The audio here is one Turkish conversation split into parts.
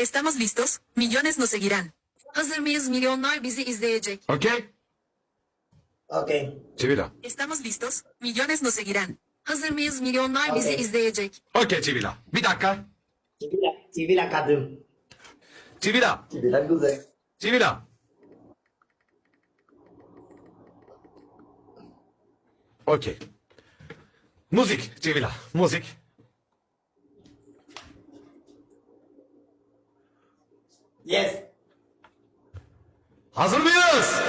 Estamos listos. Millones nos seguirán. Hazır mıyız? Milyonlar bizi izleyecek. Okey. Okay. Çivila. Estamos listos. Millones nos seguirán. Hazır mıyız? Milyonlar bizi izleyecek. Okey Çivila. Bir dakika. Çivila, çivila kadın. Çivila. Çivila güzel. Çivila. Okey. Müzik Çivila. Müzik. Yes. Hazır mıyız?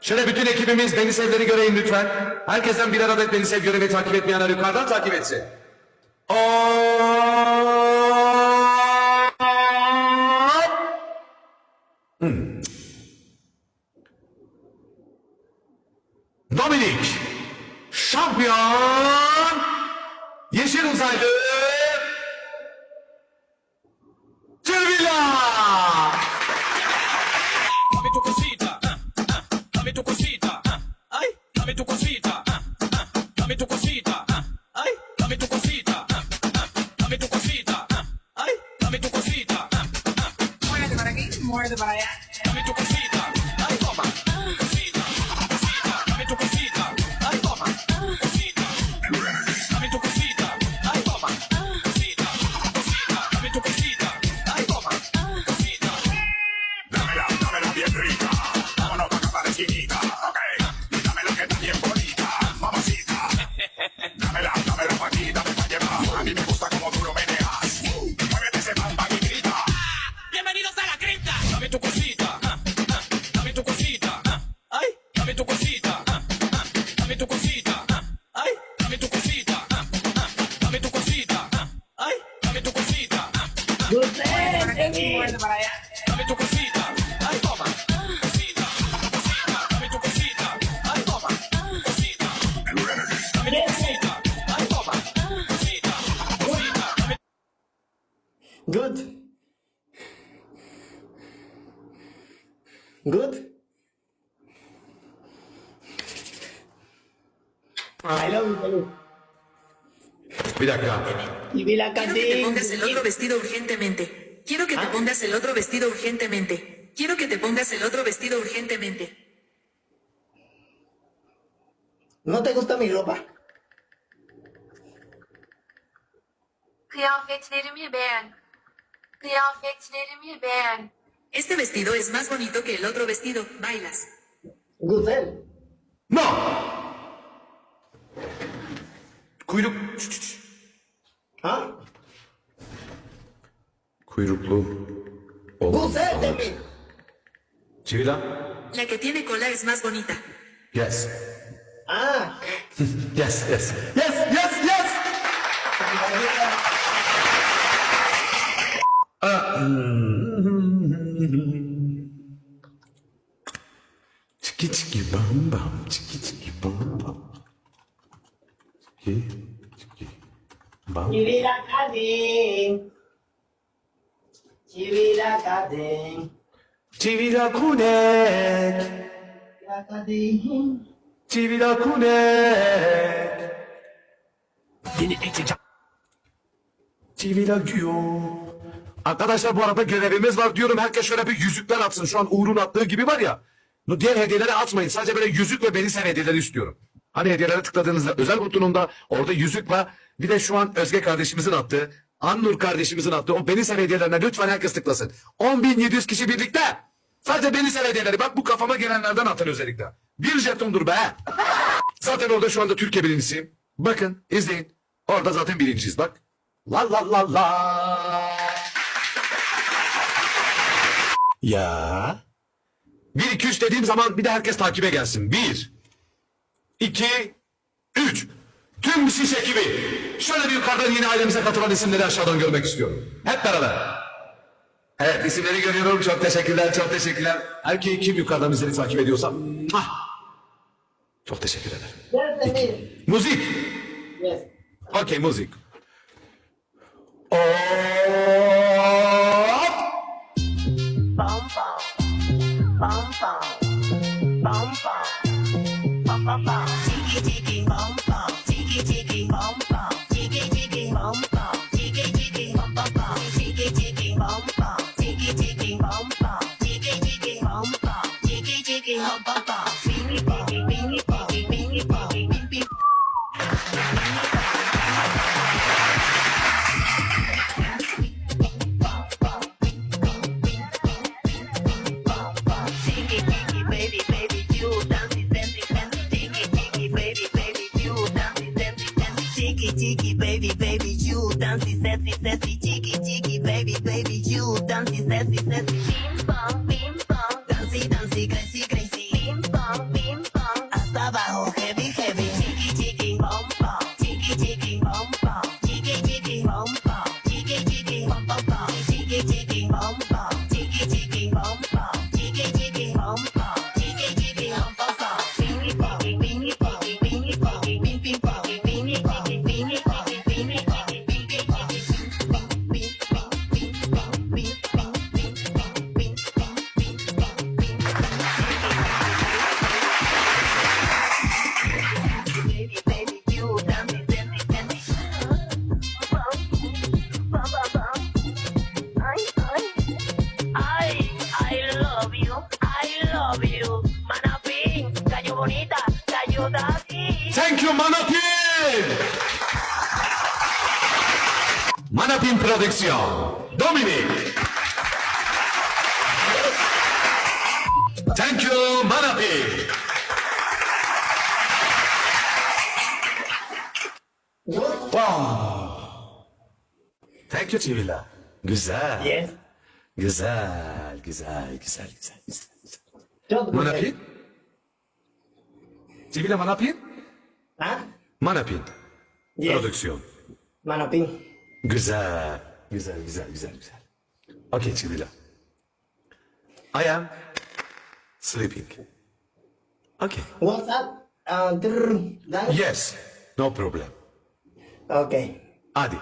Şöyle bütün ekibimiz beni sevleri göreyim lütfen. Herkesten birer adet beni sev görevi takip etmeyenler yukarıdan takip etsin. Hmm. Dominik şampiyon yeşil uzaylı cosita, ah, ah, dame tu cosita, ah, ay, dame tu cosita, ah, ah, dame tu cosita, ah, ay, dame tu cosita, ah, ah. Good. I love you. Çivila Quiero que te pongas el otro vestido urgentemente. Quiero que te Ah. pongas el otro vestido urgentemente. Quiero que te pongas el otro vestido urgentemente. ¿No te gusta mi ropa? Kıyafetlerimi beğen. Kıyafetlerimi beğen. Este vestido es más bonito que el otro vestido. Bailas. Güzel. No! Kuyruk... Ha? Kuyruklu... olan Güzel. Çivila? La que tiene cola es más bonita. Yes. Ah. Yes, yes. Yes, yes, yes! Ah, Çiki çiki bam bam, çiki çiki bam bam. Çiki çiki bam. Çivila kadın. Çivila kadın. Çivila kunek, Çivila kadın. çivila kunek. Yeni ekeceğim. Çivila güyo. Arkadaşlar bu arada görevimiz var diyorum. Herkes şöyle bir yüzükler atsın. Şu an Uğur'un attığı gibi var ya. Diğer hediyeleri atmayın. Sadece böyle yüzük ve beni sev hediyeleri istiyorum. Hani hediyelere tıkladığınızda özel butonunda orada yüzük var. Bir de şu an Özge kardeşimizin attığı, Annur kardeşimizin attığı o beni sev hediyelerine lütfen herkes tıklasın. 10.700 kişi birlikte. Sadece beni sev hediyeleri. Bak bu kafama gelenlerden atın özellikle. Bir jetondur be. Zaten orada şu anda Türkiye birincisiyim. Bakın izleyin. Orada zaten birinciyiz bak. La la la la. Ya. 1 2 3 dediğim zaman bir de herkes takibe gelsin. 1 2 3 Tüm şiş ekibi şöyle bir yukarıdan yeni ailemize katılan isimleri aşağıdan görmek istiyorum. Hep beraber. Evet isimleri görüyorum. Çok teşekkürler, çok teşekkürler. Erkeği kim yukarıdan bizleri takip ediyorsa. muah! Çok teşekkür ederim. Yes, Emir. Müzik. Yes. Okey müzik. Hop. Bum, bum, bum. sexy, sexy, cheeky, cheeky, baby, baby, you dancing sexy, sexy, Thank you Manapin. Manapin Production. Dominic. Thank you Manapin. Wow. Thank you Civila. Güzel. Yes. Güzel, güzel, güzel, güzel, güzel. Manapin? Civila Manapin? Ha? Manapin. Yes. Prodüksiyon. Manapin. Güzel. Güzel, güzel, güzel, güzel. Okay, Çinila. I am sleeping. Okay. What's up? Uh, yes. No problem. Okay. Hadi.